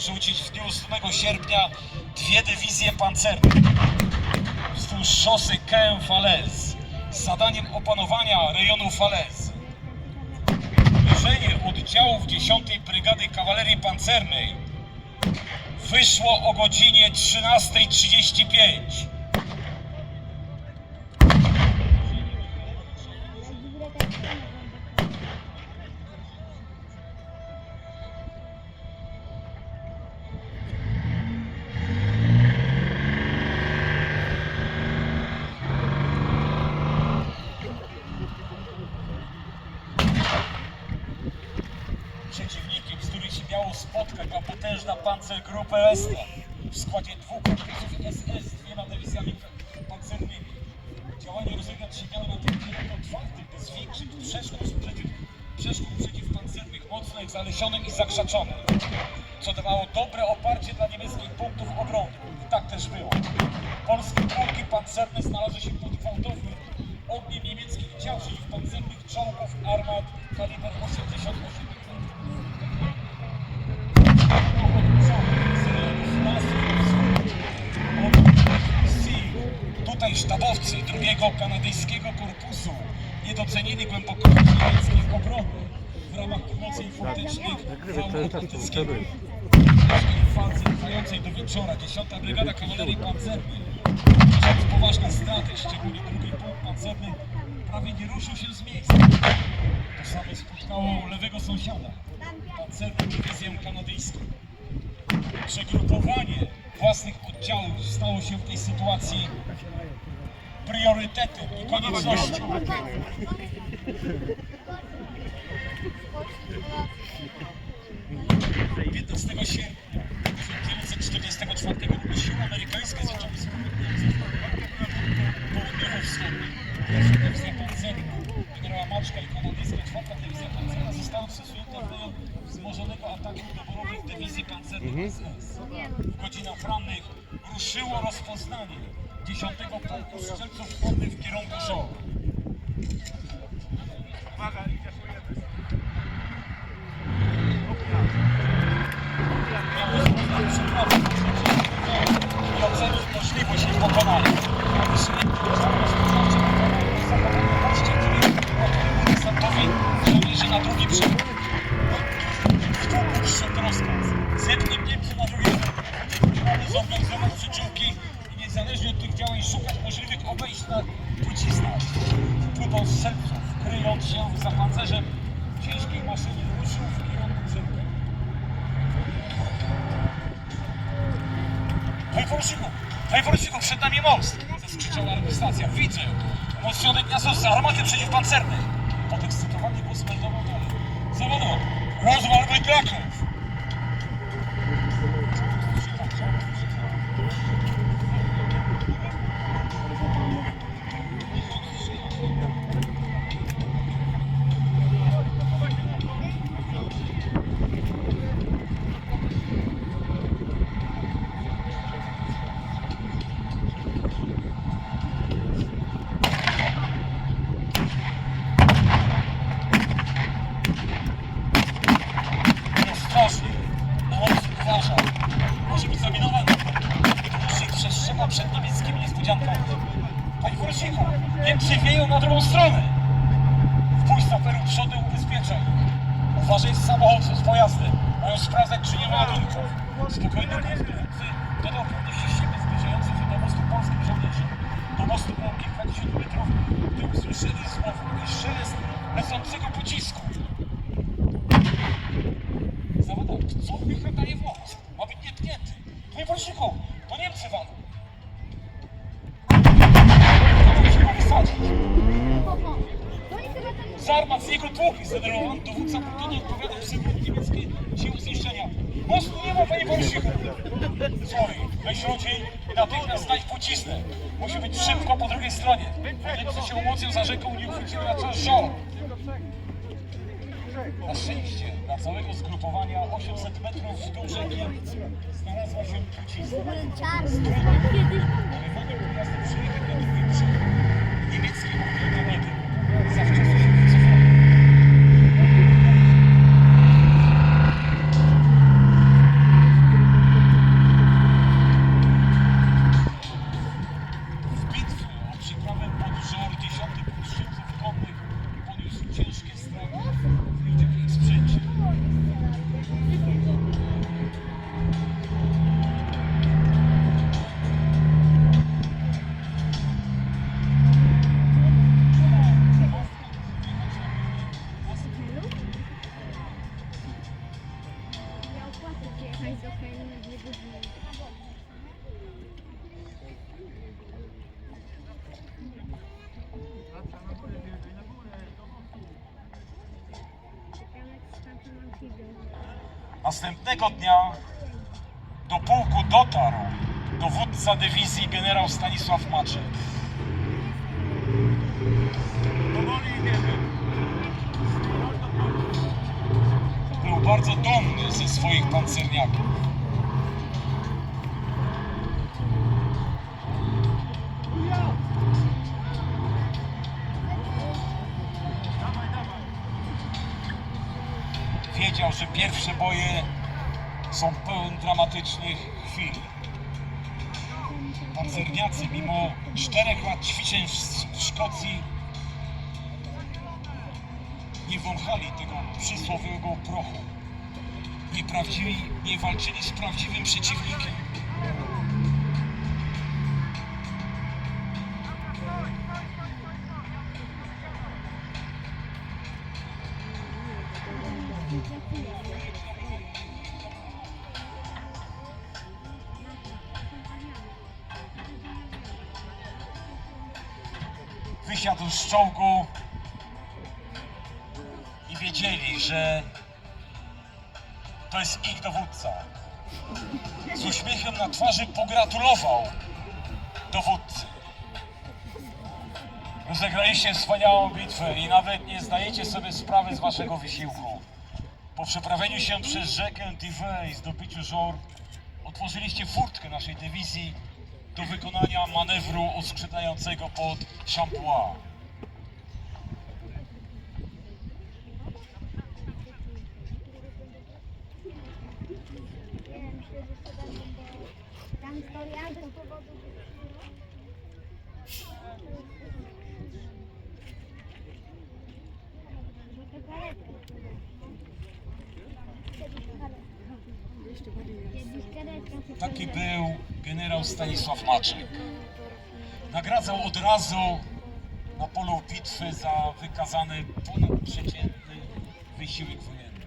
rzucić w dniu 8 sierpnia dwie dywizje pancerne wzdłuż szosy Kem Falaise z zadaniem opanowania rejonu Falaise. Uderzenie oddziałów 10 Brygady Kawalerii Pancernej wyszło o godzinie 13.35. pancergrupa Estra w składzie dwóch korpusów SS z dwiema dywizjami pancernymi. Działania rozwijać się miały na tym kierunku otwartym, bez większych przeszkód, przeciw, przeszkód przeciwpancernych, mocno ich zalesionym i zakrzaczonym, co dawało dobre oparcie dla niemieckich punktów obrony. I tak też było. Polskie pułki pancerne znalazły się pod gwałtownym ogniem niemieckich dział przeciwpancernych czołgów armat kaliber 88 kanadyjskiego korpusu nie docenili głębokości niemieckiej obrony w ramach pomocy atlantyckiego. W walce trwającej do wieczora 10 Brygada Kawalerii Pancernej, przez poważne straty, szczególnie drugi pułk pancerny, prawie nie ruszył się z miejsca. To samo spotkało lewego sąsiada, pancerną dywizję kanadyjską. Przegrupowanie własnych oddziałów stało się w tej sytuacji priorytetem i koniecznością. 15 sierpnia 1944 roku siły amerykańskie zaczęły południowo-wschodnim. Pierwsza dywizja pancerna generała Maczka i kanadyjska czwarta dywizja pancerna zostały przesunięte w rejon wzmożonego ataku doborowych dywizji pancernych. W godzinach rannych ruszyło rozpoznanie 10 Pułku Strzelców Chłodnych w kierunku Żoł. Miało zostać przeprawy i ocenić możliwość ich pokonania. Desantowi żołnierzy na drugi przód. W tłumu szedł rozkaz. Zetnij Niemcy na drugi przód. Mamy zorganizować przyczółki i działań szukać możliwych obejść na truciznach. Próbą strzelców, kryjąc się za pancerzem ciężkiej maszyny, ruszył w kierunku brzegu. Panie poruczniku, przed nami most! Zaskrzyczała administracja. Widzę! Umocnione gniazdo z armaty przeciwpancernej. Podekscytowany głos meldował dalej. Zawodowo! Rozwal Kraków! Ostrożnie! Na most uważaj! Może być zaminowany. Porucznik przestrzega przed niemieckimi niespodziankami. Panie poruczniku! Niemcy wieją na drugą stronę! Wpójść za peru przodem ubezpieczaj. Uważaj z samochodów, z pojazdem. Mają sprawdzać, czy nie ma ładunków. Spokojny głos dowódcy dodał pewności siebie zbliżający się do mostu polskich żołnierzy. Do mostu było kilkadziesiąt metrów, gdy usłyszeli słowo i szelest lecącego pocisku. Zawodowcy, co wychwytaje w most? Ma być nietknięty. Panie poruczniku, Z armat z jego tłuki zdenerwowany dowódca plutonie odpowiadał przywód niemieckie siły zniszczenia. Mostu nie ma, panie poruczniku. Sorry, weź rodziej i natychmiast znajdź pociznę. Musi być szybko po drugiej stronie. Niemcy się umocnią za rzeką i nie uchwycimy na czas żoł. Na szczęście dla całego zgrupowania 800 metrów w dół rzeki znalazła się trucizna. Następnego dnia do pułku dotarł dowódca dywizji generał Stanisław Maczek. Był bardzo dumny ze swoich pancerniaków. Pierwsze boje są pełen dramatycznych chwil. Pancerniacy mimo czterech lat ćwiczeń w, Szkocji nie wąchali tego przysłowiowego prochu. Nie, prawdziwi, nie walczyli z prawdziwym przeciwnikiem. Wysiadł z czołgu i wiedzieli, że to jest ich dowódca. Z uśmiechem na twarzy pogratulował dowódcy. Rozegraliście wspaniałą bitwę i nawet nie zdajecie sobie sprawy z waszego wysiłku. Po przeprawieniu się przez rzekę Divę i zdobyciu żor otworzyliście furtkę naszej dywizji do wykonania manewru oskrzydlającego pod Champois. Tam, z powodu Taki był generał Stanisław Maczek. Nagradzał od razu na polu bitwy za wykazany ponadprzeciętny wysiłek wojenny.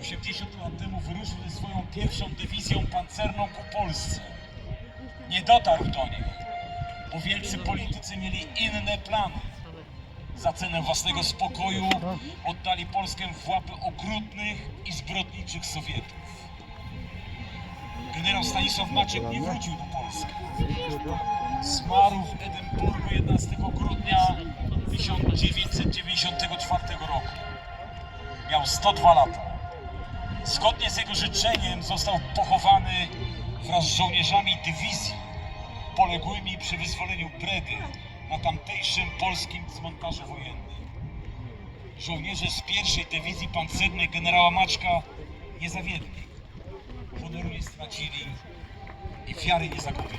80 lat temu wyruszył ze swoją pierwszą dywizją pancerną ku Polsce. Nie dotarł do niej, bo wielcy politycy mieli inne plany. Za cenę własnego spokoju oddali Polskę w łapy okrutnych i zbrodniczych Sowietów. Generał Stanisław Maciek nie wrócił do Polski. Zmarł w Edynburgu 11 grudnia 1994 roku. Miał 102 lata. Zgodnie z jego życzeniem został pochowany wraz z żołnierzami dywizji poległymi przy wyzwoleniu Bredy na tamtejszym polskim cmentarzu wojennym. Żołnierze z pierwszej dywizji pancernej generała Maczka nie zawiedli. Honoru nie stracili i wiary nie zagubili.